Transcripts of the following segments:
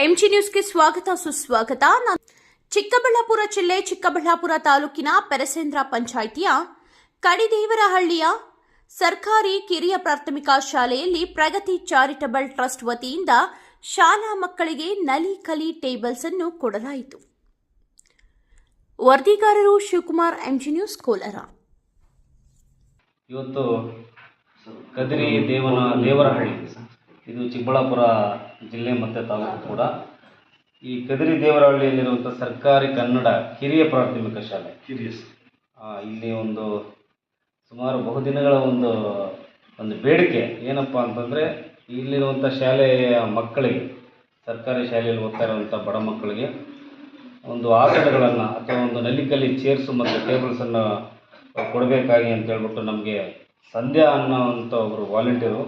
MG ನ್ಯೂಸ್ಗೆ ಸ್ವಾಗತ, ಸುಸ್ವಾಗತ. ನಾನು ಚಿಕ್ಕಬಳ್ಳಾಪುರ ಜಿಲ್ಲೆ, ಚಿಕ್ಕಬಳ್ಳಾಪುರ ತಾಲೂಕಿನ ಪೆರಸೇಂದ್ರ ಪಂಚಾಯಿತಿಯ ಕಡಿದೇವರಹಳ್ಳಿಯ ಸರ್ಕಾರಿ ಕಿರಿಯ ಪ್ರಾಥಮಿಕ ಶಾಲೆಯಲ್ಲಿ ಪ್ರಗತಿ ಚಾರಿಟಬಲ್ ಟ್ರಸ್ಟ್ ವತಿಯಿಂದ ಶಾಲಾ ಮಕ್ಕಳಿಗೆ ನಲಿ ಕಲಿ ಟೇಬಲ್ಸ್ ಅನ್ನು ಕೊಡಲಾಯಿತು. ವರದಿಗಾರರು ಶಿವಕುಮಾರ್ ಎಂಜಿ ನ್ಯೂಸ್ ಕೋಲಾರ. ಇವತ್ತು ಕದಿರಿ ದೇವನ, ದೇವರಹಳ್ಳಿ ಇದು ಚಿಕ್ಕಬಳ್ಳಾಪುರ ಜಿಲ್ಲೆ ಮತ್ತು ತಾಲೂಕು ಕೂಡ. ಈ ಕದರಿ ದೇವರಹಳ್ಳಿಯಲ್ಲಿರುವಂಥ ಸರ್ಕಾರಿ ಕನ್ನಡ ಕಿರಿಯ ಪ್ರಾಥಮಿಕ ಶಾಲೆ. ಆ, ಇಲ್ಲಿ ಒಂದು ಸುಮಾರು ಬಹುದಿನಗಳ ಒಂದು ಒಂದು ಬೇಡಿಕೆ ಏನಪ್ಪ ಅಂತಂದರೆ ಇಲ್ಲಿರುವಂಥ ಶಾಲೆಯ ಮಕ್ಕಳಿಗೆ ಸರ್ಕಾರಿ ಶಾಲೆಯಲ್ಲಿ ಓದ್ತಾ ಇರುವಂಥ ಬಡ ಮಕ್ಕಳಿಗೆ ಒಂದು ಆಸನಗಳನ್ನು ಅಥವಾ ಒಂದು ನಲಿಕಲ್ಲಿ ಚೇರ್ಸು ಮತ್ತು ಟೇಬಲ್ಸನ್ನು ಕೊಡಬೇಕಾಗಿ ಅಂತ ಹೇಳ್ಬಿಟ್ಟು ನಮಗೆ ಸಂಧ್ಯಾ ಅನ್ನೋವಂಥ ಒಬ್ಬರು ವಾಲಂಟಿಯರು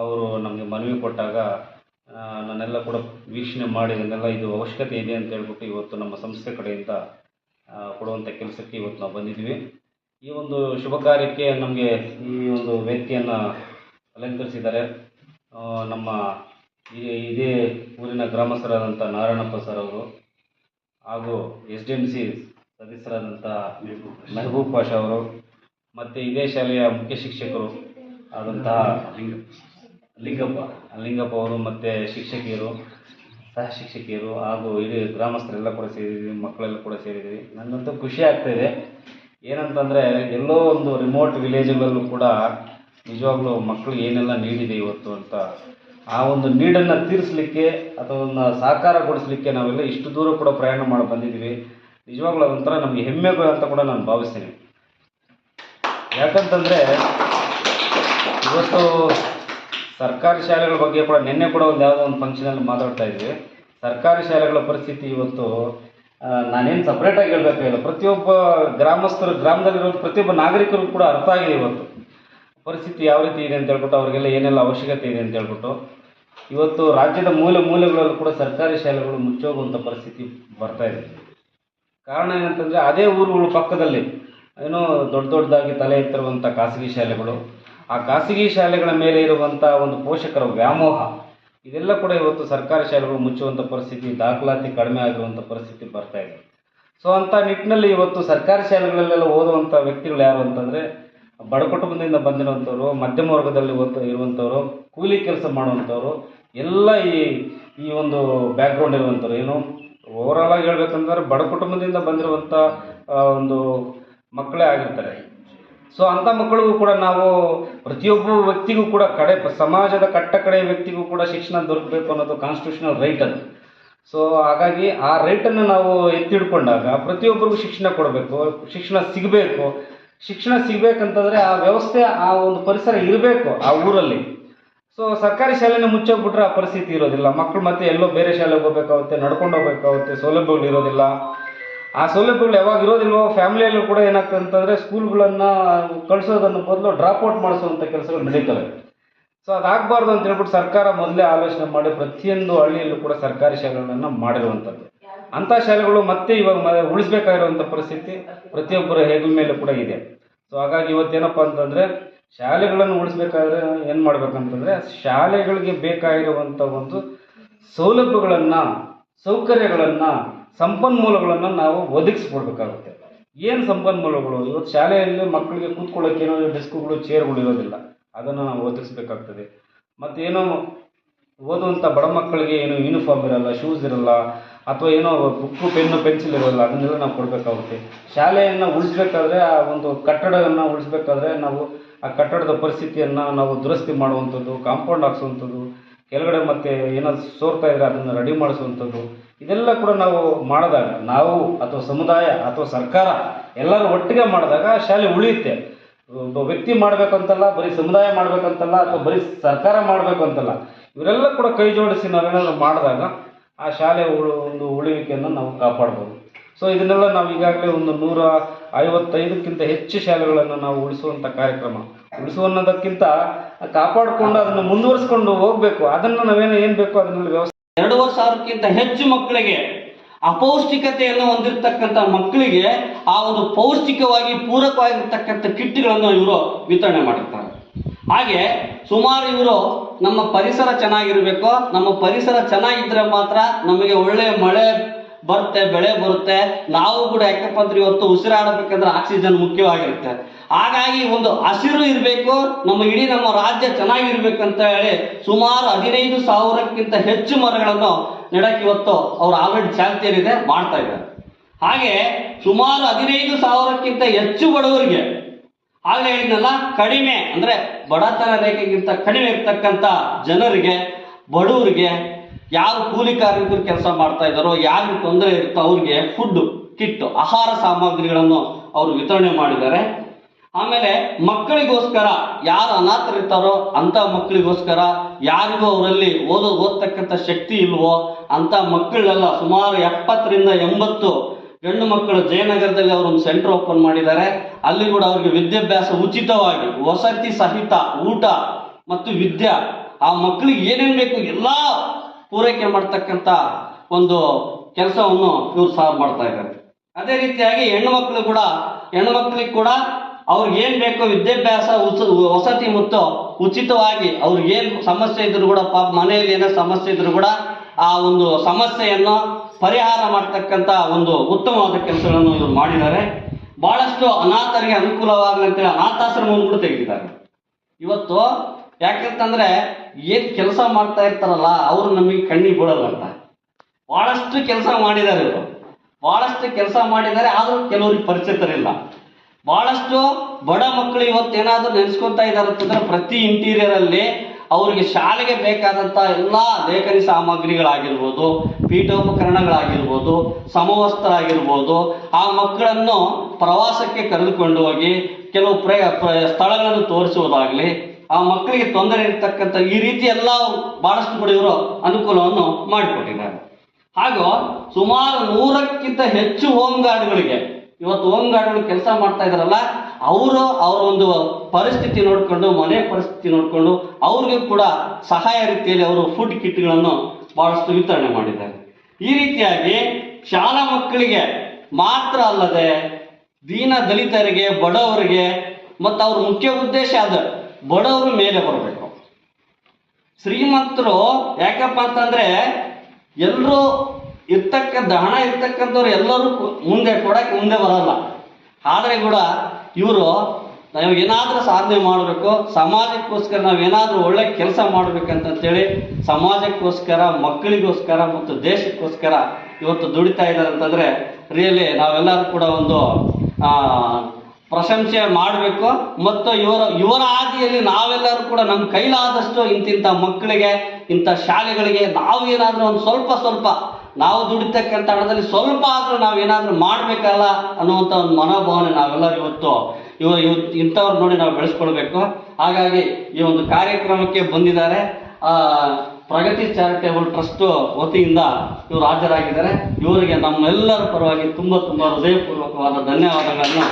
ಅವರು ನಮಗೆ ಮನವಿ ಕೊಟ್ಟಾಗ ನನ್ನೆಲ್ಲ ನಾನೆಲ್ಲ ಕೂಡ ವೀಕ್ಷಣೆ ಮಾಡಿ ಇದು ಅವಶ್ಯಕತೆ ಇದೆ ಅಂತ ಹೇಳ್ಬಿಟ್ಟು ಇವತ್ತು ನಮ್ಮ ಸಂಸ್ಥೆ ಕಡೆಯಿಂದ ಕೊಡುವಂಥ ಕೆಲಸಕ್ಕೆ ಇವತ್ತು ನಾವು ಬಂದಿದ್ದೀವಿ. ಈ ಒಂದು ಶುಭ ಕಾರ್ಯಕ್ಕೆ ನಮಗೆ ಈ ಒಂದು ವ್ಯಕ್ತಿಯನ್ನು ಅಲಂಕರಿಸಿದ್ದಾರೆ. ನಮ್ಮ ಇದೇ ಊರಿನ ಗ್ರಾಮಸ್ಥರಾದಂಥ ನಾರಾಯಣಪ್ಪ ಸರ್ ಅವರು ಹಾಗೂ ಎಸ್ ಡಿ ಎಂ ಸಿ ಸದಸ್ಯರಾದಂಥ ಮೆಹಬೂಬ್ ಪಾಷಾ ಅವರು, ಮತ್ತು ಇದೇ ಶಾಲೆಯ ಮುಖ್ಯ ಶಿಕ್ಷಕರು ಆದಂತಹ ಲಿಂಗಪ್ಪ ಲಿಂಗಪ್ಪ ಅವರು ಮತ್ತು ಶಿಕ್ಷಕಿಯರು, ಸಹ ಶಿಕ್ಷಕಿಯರು ಹಾಗೂ ಇಡೀ ಗ್ರಾಮಸ್ಥರೆಲ್ಲ ಕೂಡ ಸೇರಿದ್ದೀವಿ, ಮಕ್ಕಳೆಲ್ಲ ಕೂಡ ಸೇರಿದ್ದೀವಿ. ನನಗಂತೂ ಖುಷಿ ಆಗ್ತಾಯಿದೆ ಏನಂತಂದರೆ ಎಲ್ಲೋ ಒಂದು ರಿಮೋಟ್ ವಿಲೇಜ್ಗಳಲ್ಲೂ ಕೂಡ ನಿಜವಾಗ್ಲೂ ಮಕ್ಕಳು ಏನೆಲ್ಲ ನೀಡಿದೆ ಇವತ್ತು ಅಂತ ಆ ಒಂದು ನೀಡನ್ನು ತೀರಿಸಲಿಕ್ಕೆ ಅಥವಾ ಸಹಕಾರ ಸಾಕಾರಗೊಳಿಸಲಿಕ್ಕೆ ನಾವೆಲ್ಲ ಇಷ್ಟು ದೂರ ಕೂಡ ಪ್ರಯಾಣ ಮಾಡಿ ಬಂದಿದ್ದೀವಿ. ನಿಜವಾಗ್ಲೂ ಅದೊಂಥರ ನಮಗೆ ಹೆಮ್ಮೆ ಅಂತ ಕೂಡ ನಾನು ಭಾವಿಸ್ತೀನಿ. ಯಾಕಂತಂದರೆ ಇವತ್ತು ಸರ್ಕಾರಿ ಶಾಲೆಗಳ ಬಗ್ಗೆ ಕೂಡ ನಿನ್ನೆ ಕೂಡ ಒಂದು ಯಾವುದೋ ಒಂದು ಫಂಕ್ಷನಲ್ಲಿ ಮಾತಾಡ್ತಾ ಇದ್ವಿ. ಸರ್ಕಾರಿ ಶಾಲೆಗಳ ಪರಿಸ್ಥಿತಿ ಇವತ್ತು ನಾನೇನು ಸಪ್ರೇಟಾಗಿ ಹೇಳಬೇಕಾಗಿಲ್ಲ ಪ್ರತಿಯೊಬ್ಬ ಗ್ರಾಮಸ್ಥರು ಗ್ರಾಮದಲ್ಲಿರೋ ಪ್ರತಿಯೊಬ್ಬ ನಾಗರಿಕರು ಕೂಡ ಅರ್ಥ ಆಗಿದೆ ಇವತ್ತು. ಪರಿಸ್ಥಿತಿ ಯಾವ ರೀತಿ ಇದೆ ಅಂತ ಹೇಳ್ಬಿಟ್ಟು ಅವರಿಗೆಲ್ಲ ಏನೆಲ್ಲ ಅವಶ್ಯಕತೆ ಇದೆ ಅಂತ ಹೇಳ್ಬಿಟ್ಟು. ಇವತ್ತು ರಾಜ್ಯದ ಮೂಲೆ ಮೂಲೆಗಳಲ್ಲೂ ಕೂಡ ಸರ್ಕಾರಿ ಶಾಲೆಗಳು ಮುಚ್ಚೋಗುವಂಥ ಪರಿಸ್ಥಿತಿ ಬರ್ತಾ ಇದೆ. ಕಾರಣ ಏನಂತಂದರೆ, ಅದೇ ಊರುಗಳು ಪಕ್ಕದಲ್ಲಿ, ಏನೋ ದೊಡ್ಡ ದೊಡ್ಡದಾಗಿ ತಲೆ ಎತ್ತಿರುವಂಥ ಖಾಸಗಿ ಶಾಲೆಗಳು ಆ ಖಾಸಗಿ ಶಾಲೆಗಳ ಮೇಲೆ ಇರುವಂಥ ಒಂದು ಪೋಷಕರ ವ್ಯಾಮೋಹ, ಇದೆಲ್ಲ ಕೂಡ ಇವತ್ತು ಸರ್ಕಾರಿ ಶಾಲೆಗಳು ಮುಚ್ಚುವಂಥ ಪರಿಸ್ಥಿತಿ, ದಾಖಲಾತಿ ಕಡಿಮೆ ಆಗಿರುವಂಥ ಪರಿಸ್ಥಿತಿ ಬರ್ತಾ ಇದೆ. ಸೊ ಅಂಥ ನಿಟ್ಟಿನಲ್ಲಿ ಇವತ್ತು ಸರ್ಕಾರಿ ಶಾಲೆಗಳಲ್ಲೆಲ್ಲ ಓದುವಂಥ ವ್ಯಕ್ತಿಗಳು ಯಾರು ಅಂತಂದರೆ ಬಡ ಕುಟುಂಬದಿಂದ ಬಂದಿರುವಂಥವ್ರು ಮಧ್ಯಮ ವರ್ಗದಲ್ಲಿ ಓದ್ತ ಇರುವಂಥವ್ರು ಕೂಲಿ ಕೆಲಸ ಮಾಡುವಂಥವ್ರು ಎಲ್ಲ ಈ ಈ ಒಂದು ಬ್ಯಾಕ್ಗ್ರೌಂಡ್ ಇರುವಂಥವ್ರು ಏನು ಓವರಾಲ್ ಆಗಿ ಹೇಳ್ಬೇಕಂದ್ರೆ ಬಡ ಕುಟುಂಬದಿಂದ ಬಂದಿರುವಂಥ ಒಂದು ಮಕ್ಕಳೇ ಆಗಿರ್ತಾರೆ. ಸೊ ಅಂಥ ಮಕ್ಕಳಿಗೂ ಕೂಡ ನಾವು ಪ್ರತಿಯೊಬ್ಬ ವ್ಯಕ್ತಿಗೂ ಕೂಡ ಕಡೆ, ಸಮಾಜದ ಕಟ್ಟ ಕಡೆ ವ್ಯಕ್ತಿಗೂ ಕೂಡ ಶಿಕ್ಷಣ ದೊರಕಬೇಕು ಅನ್ನೋದು ಕಾನ್ಸ್ಟಿಟ್ಯೂಷನಲ್ ರೈಟ್ ಅದು. ಸೊ ಹಾಗಾಗಿ ಆ ರೈಟನ್ನು ನಾವು ಎತ್ತಿಡ್ಕೊಂಡಾಗ ಪ್ರತಿಯೊಬ್ಬರಿಗೂ ಶಿಕ್ಷಣ ಕೊಡಬೇಕು, ಶಿಕ್ಷಣ ಸಿಗಬೇಕು. ಶಿಕ್ಷಣ ಸಿಗಬೇಕಂತಂದರೆ ಆ ವ್ಯವಸ್ಥೆ, ಆ ಒಂದು ಪರಿಸರ ಇರಬೇಕು ಆ ಊರಲ್ಲಿ. ಸೊ ಸರ್ಕಾರಿ ಶಾಲೆನ ಮುಚ್ಚೋಗ್ಬಿಟ್ರೆ ಆ ಪರಿಸ್ಥಿತಿ ಇರೋದಿಲ್ಲ. ಮಕ್ಕಳು ಮತ್ತೆ ಎಲ್ಲೋ ಬೇರೆ ಶಾಲೆಗೆ ಹೋಗ್ಬೇಕಾಗುತ್ತೆ, ನಡ್ಕೊಂಡು ಹೋಗ್ಬೇಕಾಗುತ್ತೆ ಸೌಲಭ್ಯಗಳು ಇರೋದಿಲ್ಲ ಆ ಸೌಲಭ್ಯಗಳು ಯಾವಾಗ ಇರೋದಿಲ್ವೋ, ಫ್ಯಾಮಿಲಿಯಲ್ಲೂ ಕೂಡ ಏನಾಗ್ತದೆ ಅಂತಂದರೆ ಸ್ಕೂಲ್ಗಳನ್ನು ಕಳಿಸೋದನ್ನು ಬದಲು ಡ್ರಾಪ್ ಔಟ್ ಮಾಡಿಸುವಂಥ ಕೆಲಸಗಳು ನಡೀತವೆ. ಸೊ ಅದಾಗಬಾರ್ದು ಅಂತ ಹೇಳ್ಬಿಟ್ಟು ಸರ್ಕಾರ ಮೊದಲೇ ಆಲೋಚನೆ ಮಾಡಿ ಪ್ರತಿಯೊಂದು ಹಳ್ಳಿಯಲ್ಲೂ ಕೂಡ ಸರ್ಕಾರಿ ಶಾಲೆಗಳನ್ನು ಮಾಡಿರುವಂಥದ್ದು. ಅಂಥ ಶಾಲೆಗಳು ಮತ್ತೆ ಇವಾಗ ಉಳಿಸ್ಬೇಕಾಗಿರುವಂಥ ಪರಿಸ್ಥಿತಿ ಪ್ರತಿಯೊಬ್ಬರ ಹೆಗಲ ಮೇಲೆ ಕೂಡ ಇದೆ. ಸೊ ಹಾಗಾಗಿ ಇವತ್ತೇನಪ್ಪ ಅಂತಂದರೆ ಶಾಲೆಗಳನ್ನು ಉಳಿಸ್ಬೇಕಾದ್ರೆ ಏನು ಮಾಡ್ಬೇಕಂತಂದರೆ ಶಾಲೆಗಳಿಗೆ ಬೇಕಾಗಿರುವಂಥ ಒಂದು ಸೌಲಭ್ಯಗಳನ್ನು, ಸೌಕರ್ಯಗಳನ್ನು ಸಂಪನ್ಮೂಲಗಳನ್ನು ನಾವು ಒದಗಿಸ್ಕೊಡ್ಬೇಕಾಗುತ್ತೆ. ಏನು ಸಂಪನ್ಮೂಲಗಳು? ಇವತ್ತು ಶಾಲೆಯಲ್ಲಿ ಮಕ್ಕಳಿಗೆ ಕೂತ್ಕೊಳ್ಳೋಕೆ ಏನೋ ಡೆಸ್ಕ್ಗಳು, ಚೇರ್ಗಳು ಇರೋದಿಲ್ಲ. ಅದನ್ನು ನಾವು ಒದಗಿಸ್ಬೇಕಾಗ್ತದೆ. ಮತ್ತೇನೋ ಓದುವಂಥ ಬಡ ಮಕ್ಕಳಿಗೆ ಏನು ಯೂನಿಫಾರ್ಮ್ ಇರಲ್ಲ ಶೂಸ್ ಇರಲ್ಲ, ಅಥವಾ ಏನೋ ಬುಕ್ಕು ಪೆನ್ನು ಪೆನ್ಸಿಲ್ ಇರೋಲ್ಲ, ಅದನ್ನೆಲ್ಲ ನಾವು ಕೊಡಬೇಕಾಗುತ್ತೆ. ಶಾಲೆಯನ್ನು ಉಳಿಸ್ಬೇಕಾದ್ರೆ ಆ ಒಂದು ಕಟ್ಟಡವನ್ನು ಉಳಿಸ್ಬೇಕಾದ್ರೆ ನಾವು ಆ ಕಟ್ಟಡದ ಪರಿಸ್ಥಿತಿಯನ್ನು ನಾವು ದುರಸ್ತಿ ಮಾಡುವಂಥದ್ದು ಕಾಂಪೌಂಡ್ ಹಾಕ್ಸುವಂಥದ್ದು, ಕೆಳಗಡೆ ಮತ್ತೆ ಏನೋ ಸೋರ್ತಾ ಇದ್ರೆ ಅದನ್ನು ರೆಡಿ ಮಾಡಿಸುವಂಥದ್ದು ಇದೆಲ್ಲ ಕೂಡ ನಾವು ಮಾಡಿದಾಗ, ನಾವು ಅಥವಾ ಸಮುದಾಯ ಅಥವಾ ಸರ್ಕಾರ ಎಲ್ಲರೂ ಒಟ್ಟಿಗೆ ಮಾಡಿದಾಗ ಶಾಲೆ ಉಳಿಯುತ್ತೆ. ಒಬ್ಬ ವ್ಯಕ್ತಿ ಮಾಡಬೇಕಂತಲ್ಲ, ಬರೀ ಸಮುದಾಯ ಮಾಡಬೇಕಂತಲ್ಲ ಅಥವಾ ಬರೀ ಸರ್ಕಾರ ಮಾಡಬೇಕು ಅಂತಲ್ಲ ಇವರೆಲ್ಲ ಕೂಡ ಕೈ ಜೋಡಿಸಿ ನಾವೇನಾದ್ರು ಮಾಡಿದಾಗ ಆ ಶಾಲೆ ಒಂದು ಉಳಿವಿಕೆಯನ್ನು ನಾವು ಕಾಪಾಡ್ಬೋದು. ಸೊ ಇದನ್ನೆಲ್ಲ ನಾವು ಈಗಾಗಲೇ ಒಂದು ನೂರ ಐವತ್ತೈದಕ್ಕಿಂತ ಹೆಚ್ಚು ಶಾಲೆಗಳನ್ನು ನಾವು ಉಳಿಸುವಂಥ ಕಾರ್ಯಕ್ರಮ. ಉಳಿಸುವನ್ನೋದಕ್ಕಿಂತ ಕಾಪಾಡಿಕೊಂಡು ಅದನ್ನು ಮುಂದುವರಿಸ್ಕೊಂಡು ಹೋಗಬೇಕು. ಅದನ್ನು ನಾವೇನು ಏನು ಬೇಕೋ ಅದನ್ನೆಲ್ಲ ವ್ಯವಸ್ಥೆ ಎರಡೂವರೆ ಸಾವಿರಕ್ಕಿಂತ ಹೆಚ್ಚು ಮಕ್ಕಳಿಗೆ ಅಪೌಷ್ಟಿಕತೆಯನ್ನು ಹೊಂದಿರತಕ್ಕಂಥ ಮಕ್ಕಳಿಗೆ ಆ ಒಂದು ಪೌಷ್ಟಿಕವಾಗಿ ಪೂರಕವಾಗಿರ್ತಕ್ಕಂಥ ಕಿಟ್ಗಳನ್ನು ಇವರು ವಿತರಣೆ ಮಾಡಿರ್ತಾರೆ. ಹಾಗೆ ಸುಮಾರು ಇವರು ನಮ್ಮ ಪರಿಸರ ಚೆನ್ನಾಗಿರಬೇಕು, ನಮ್ಮ ಪರಿಸರ ಚೆನ್ನಾಗಿದ್ರೆ ಮಾತ್ರ ನಮಗೆ ಒಳ್ಳೆಯ ಮಳೆ ಬರುತ್ತೆ, ಬೆಳೆ ಬರುತ್ತೆ. ನಾವು ಕೂಡ ಯಾಕಪ್ಪ ಅಂದ್ರೆ ಇವತ್ತು ಉಸಿರಾಡಬೇಕಂದ್ರೆ ಆಕ್ಸಿಜನ್ ಮುಖ್ಯವಾಗಿರುತ್ತೆ. ಹಾಗಾಗಿ ಒಂದು ಹಸಿರು ಇರಬೇಕು, ನಮ್ಮ ಇಡೀ ನಮ್ಮ ರಾಜ್ಯ ಚೆನ್ನಾಗಿರ್ಬೇಕಂತ ಹೇಳಿ ಸುಮಾರು ಹದಿನೈದು ಸಾವಿರಕ್ಕಿಂತ ಹೆಚ್ಚು ಮರಗಳನ್ನು ನೆಡಕ್ಕೆ ಇವತ್ತು ಅವ್ರು ಆಲ್ರೆಡಿ ಚಾಲ್ತಿಯಲ್ಲಿದೆ, ಮಾಡ್ತಾ ಇದ್ದಾರೆ. ಹಾಗೆ ಸುಮಾರು ಹದಿನೈದು ಸಾವಿರಕ್ಕಿಂತ ಹೆಚ್ಚು ಬಡವರಿಗೆ ಆಗಲೇ ಹೇಳಿದ್ನಲ್ಲ, ಕಡಿಮೆ ಅಂದ್ರೆ ಬಡತನ ರೇಖೆಗಿಂತ ಕಡಿಮೆ ಇರ್ತಕ್ಕಂಥ ಜನರಿಗೆ, ಬಡವರಿಗೆ ಯಾರು ಕೂಲಿ ಕಾರ್ಮಿಕರು ಕೆಲಸ ಮಾಡ್ತಾ ಇದ್ದಾರೋ, ಯಾರಿಗೆ ತೊಂದರೆ ಇರುತ್ತೋ ಅವ್ರಿಗೆ ಫುಡ್ ಕಿಟ್ ಆಹಾರ ಸಾಮಗ್ರಿಗಳನ್ನು ಅವರು ವಿತರಣೆ ಮಾಡಿದ್ದಾರೆ. ಆಮೇಲೆ ಮಕ್ಕಳಿಗೋಸ್ಕರ ಯಾರು ಅನಾಥರಿರ್ತಾರೋ ಅಂತ ಮಕ್ಕಳಿಗೋಸ್ಕರ ಯಾರಿಗೂ ಅವರಲ್ಲಿ ಓದೋದು ಓದ್ತಕ್ಕಂಥ ಶಕ್ತಿ ಇಲ್ವೋ ಅಂತ ಮಕ್ಕಳೆಲ್ಲ ಸುಮಾರು ಎಪ್ಪತ್ತರಿಂದ ಎಂಬತ್ತು ಗಂಡು ಮಕ್ಕಳು ಜಯನಗರದಲ್ಲಿ ಅವರೊಂದು ಸೆಂಟರ್ ಓಪನ್ ಮಾಡಿದ್ದಾರೆ. ಅಲ್ಲಿ ಕೂಡ ಅವರಿಗೆ ವಿದ್ಯಾಭ್ಯಾಸ ಉಚಿತವಾಗಿ, ವಸತಿ ಸಹಿತ, ಊಟ ಮತ್ತು ವಿದ್ಯಾ, ಆ ಮಕ್ಕಳಿಗೆ ಏನೇನು ಬೇಕು ಎಲ್ಲ ಪೂರೈಕೆ ಮಾಡ್ತಕ್ಕಂಥ ಒಂದು ಕೆಲಸವನ್ನು ಇವರು ಸಹ ಮಾಡ್ತಾ ಇದ್ದಾರೆ. ಅದೇ ರೀತಿಯಾಗಿ ಹೆಣ್ಣು ಮಕ್ಕಳು ಕೂಡ, ಹೆಣ್ಣು ಮಕ್ಕಳಿಗೆ ಕೂಡ ಅವ್ರಿಗೆ ಏನ್ ಬೇಕೋ ವಿದ್ಯಾಭ್ಯಾಸ ವಸತಿ ಮತ್ತು ಉಚಿತವಾಗಿ ಅವ್ರಿಗೆ ಏನ್ ಸಮಸ್ಯೆ ಇದ್ರು ಕೂಡ, ಪಾಪ ಮನೆಯಲ್ಲಿ ಏನೋ ಸಮಸ್ಯೆ ಇದ್ರು ಕೂಡ ಆ ಒಂದು ಸಮಸ್ಯೆಯನ್ನು ಪರಿಹಾರ ಮಾಡ್ತಕ್ಕಂಥ ಒಂದು ಉತ್ತಮವಾದ ಕೆಲಸಗಳನ್ನು ಇವರು ಮಾಡಿದ್ದಾರೆ. ಬಹಳಷ್ಟು ಅನಾಥರಿಗೆ ಅನುಕೂಲವಾಗಲಿ ಅಂತೇಳಿ ಅನಾಥಾಶ್ರಮವನ್ನು ಕೂಡ ತೆಗೆದಿದ್ದಾರೆ. ಇವತ್ತು ಯಾಕಂತಂದ್ರೆ ಏನ್ ಕೆಲಸ ಮಾಡ್ತಾ ಇರ್ತಾರಲ್ಲ, ಅವರು ನಮಗೆ ಕಣ್ಣಿಗೆ ಬೀಳಲ್ಲ ಅಂತ. ಬಹಳಷ್ಟು ಕೆಲಸ ಮಾಡಿದ್ದಾರೆ ಇವರು. ಬಹಳಷ್ಟು ಕೆಲಸ ಮಾಡಿದ್ದಾರೆ ಆದ್ರೂ ಕೆಲವರಿಗೆ ಪರಿಚಿತರಿಲ್ಲ ಬಹಳಷ್ಟು ಬಡ ಮಕ್ಕಳು ಇವತ್ತು ಏನಾದರೂ ನೆನೆಸ್ಕೊತಾ ಇದ್ದಾರೆ ಅಂತಂದ್ರೆ, ಪ್ರತಿ ಇಂಟೀರಿಯರ್ ಅಲ್ಲಿ ಅವರಿಗೆ ಶಾಲೆಗೆ ಬೇಕಾದಂತ ಎಲ್ಲಾ ಲೇಖನಿ ಸಾಮಗ್ರಿಗಳಾಗಿರ್ಬೋದು, ಪೀಠೋಪಕರಣಗಳಾಗಿರ್ಬೋದು ಸಮವಸ್ತ್ರ ಆ ಮಕ್ಕಳನ್ನು ಪ್ರವಾಸಕ್ಕೆ ಕರೆದುಕೊಂಡು ಹೋಗಿ ಕೆಲವು ಪ್ರ- ಸ್ಥಳಗಳನ್ನು ತೋರಿಸುವುದಾಗ್ಲಿ ಆ ಮಕ್ಕಳಿಗೆ ತೊಂದರೆ ಇರತಕ್ಕಂಥ ಈ ರೀತಿ ಎಲ್ಲ ಬಹಳಷ್ಟು ಕೂಡ ಇವರು ಅನುಕೂಲವನ್ನು ಮಾಡಿಕೊಟ್ಟಿದ್ದಾರೆ. ಹಾಗೂ ಸುಮಾರು ನೂರಕ್ಕಿಂತ ಹೆಚ್ಚು ಹೋಮ್ ಗಾರ್ಡ್ಗಳಿಗೆ ಇವತ್ತು ಹೋಮ್ ಗಾರ್ಡ್ಗಳು ಕೆಲಸ ಮಾಡ್ತಾ ಇದಾರಲ್ಲ ಅವರು ಅವರ ಒಂದು ಪರಿಸ್ಥಿತಿ ನೋಡಿಕೊಂಡು, ಮನೆ ಪರಿಸ್ಥಿತಿ ನೋಡಿಕೊಂಡು ಅವ್ರಿಗೂ ಕೂಡ ಸಹಾಯ ರೀತಿಯಲ್ಲಿ ಅವರು ಫುಡ್ ಕಿಟ್ಗಳನ್ನು ಬಹಳಷ್ಟು ವಿತರಣೆ ಮಾಡಿದ್ದಾರೆ. ಈ ರೀತಿಯಾಗಿ ಶಾಲಾ ಮಕ್ಕಳಿಗೆ ಮಾತ್ರ ಅಲ್ಲದೆ ದೀನ ದಲಿತರಿಗೆ, ಬಡವರಿಗೆ, ಮತ್ತು ಅವ್ರ ಮುಖ್ಯ ಉದ್ದೇಶ ಅದು. ಬಡವರು ಮೇಲೆ ಬರಬೇಕು. ಶ್ರೀಮಂತರು ಯಾಕಪ್ಪ ಅಂತಂದ್ರೆ ಎಲ್ಲರೂ ಇರ್ತಕ್ಕಂಥ ಹಣ ಇರ್ತಕ್ಕಂಥವ್ರು ಎಲ್ಲರೂ ಮುಂದೆ ಕೊಡಕ್ಕೆ ಮುಂದೆ ಬರಲ್ಲ. ಆದರೆ ಕೂಡ ಇವರು ನಾವು ಏನಾದರೂ ಸಾಧನೆ ಮಾಡಬೇಕು, ಸಮಾಜಕ್ಕೋಸ್ಕರ ನಾವು ಏನಾದರೂ ಒಳ್ಳೆ ಕೆಲಸ ಮಾಡಬೇಕಂತೇಳಿ ಸಮಾಜಕ್ಕೋಸ್ಕರ, ಮಕ್ಕಳಿಗೋಸ್ಕರ ಮತ್ತು ದೇಶಕ್ಕೋಸ್ಕರ ಇವತ್ತು ದುಡಿತಾ ಇದ್ದಾರೆ ಅಂತಂದರೆ ರಿಯಲಿ ನಾವೆಲ್ಲರೂ ಕೂಡ ಒಂದು ಪ್ರಶಂಸೆ ಮಾಡಬೇಕು ಮತ್ತು ಇವರ ಇವರ ಹಾದಿಯಲ್ಲಿ ನಾವೆಲ್ಲರೂ ಕೂಡ ನಮ್ಮ ಕೈಲಾದಷ್ಟು ಇಂತಿಂಥ ಮಕ್ಕಳಿಗೆ, ಇಂಥ ಶಾಲೆಗಳಿಗೆ ನಾವು ಏನಾದರೂ ಒಂದು ಸ್ವಲ್ಪ ಸ್ವಲ್ಪ ನಾವು ದುಡಿತಕ್ಕಂಥ ಹಣದಲ್ಲಿ ಸ್ವಲ್ಪ ಆದರೂ ನಾವು ಏನಾದರೂ ಮಾಡಬೇಕಲ್ಲ ಅನ್ನುವಂಥ ಒಂದು ಮನೋಭಾವನೆ ನಾವೆಲ್ಲರೂ ಇವತ್ತು, ಇವ ಇವತ್ತು ಇಂಥವ್ರು ನೋಡಿ ನಾವು ಬೆಳೆಸ್ಕೊಳ್ಬೇಕು. ಹಾಗಾಗಿ ಈ ಒಂದು ಕಾರ್ಯಕ್ರಮಕ್ಕೆ ಬಂದಿದ್ದಾರೆ. ಪ್ರಗತಿ ಚಾರಿಟೇಬಲ್ ಟ್ರಸ್ಟ್ ವತಿಯಿಂದ ಇವರು ಹಾಜರಾಗಿದ್ದಾರೆ. ಇವರಿಗೆ ನಮ್ಮೆಲ್ಲರ ಪರವಾಗಿ ತುಂಬ ತುಂಬ ಹೃದಯಪೂರ್ವಕವಾದ ಧನ್ಯವಾದಗಳನ್ನು